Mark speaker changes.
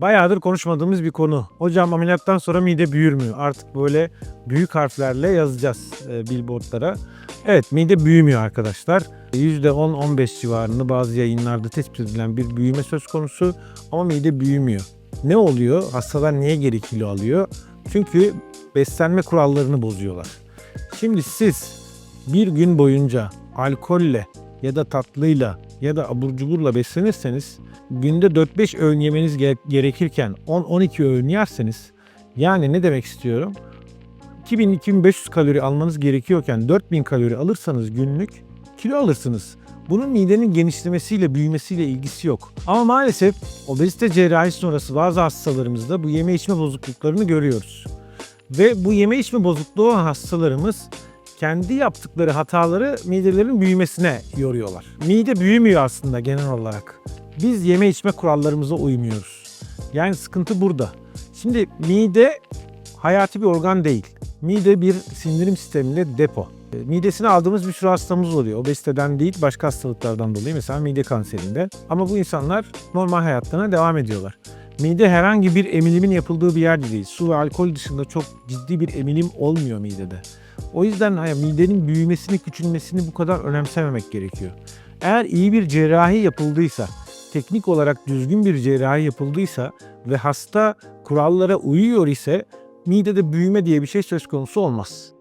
Speaker 1: Bayağıdır konuşmadığımız bir konu. Hocam ameliyattan sonra mide büyür mü? Artık böyle büyük harflerle yazacağız e, billboardlara. Evet mide büyümüyor arkadaşlar. %10-15 civarında bazı yayınlarda tespit edilen bir büyüme söz konusu ama mide büyümüyor. Ne oluyor? Hastalar niye geri kilo alıyor? Çünkü beslenme kurallarını bozuyorlar. Şimdi siz bir gün boyunca alkolle ya da tatlıyla ya da abur cuburla beslenirseniz günde 4-5 öğün yemeniz gere- gerekirken 10-12 öğün yerseniz yani ne demek istiyorum? 2000-2500 kalori almanız gerekiyorken 4000 kalori alırsanız günlük kilo alırsınız. Bunun midenin genişlemesiyle büyümesiyle ilgisi yok. Ama maalesef obezite cerrahi sonrası bazı hastalarımızda bu yeme içme bozukluklarını görüyoruz. Ve bu yeme içme bozukluğu hastalarımız kendi yaptıkları hataları midelerin büyümesine yoruyorlar. Mide büyümüyor aslında genel olarak. Biz yeme içme kurallarımıza uymuyoruz. Yani sıkıntı burada. Şimdi mide hayati bir organ değil. Mide bir sindirim sisteminde depo. E, Midesine aldığımız bir sürü hastamız oluyor. Obeziteden değil başka hastalıklardan dolayı mesela mide kanserinde. Ama bu insanlar normal hayatlarına devam ediyorlar. Mide herhangi bir emilimin yapıldığı bir yer değil. Su ve alkol dışında çok ciddi bir emilim olmuyor midede. O yüzden hani midenin büyümesini, küçülmesini bu kadar önemsememek gerekiyor. Eğer iyi bir cerrahi yapıldıysa, teknik olarak düzgün bir cerrahi yapıldıysa ve hasta kurallara uyuyor ise midede büyüme diye bir şey söz konusu olmaz.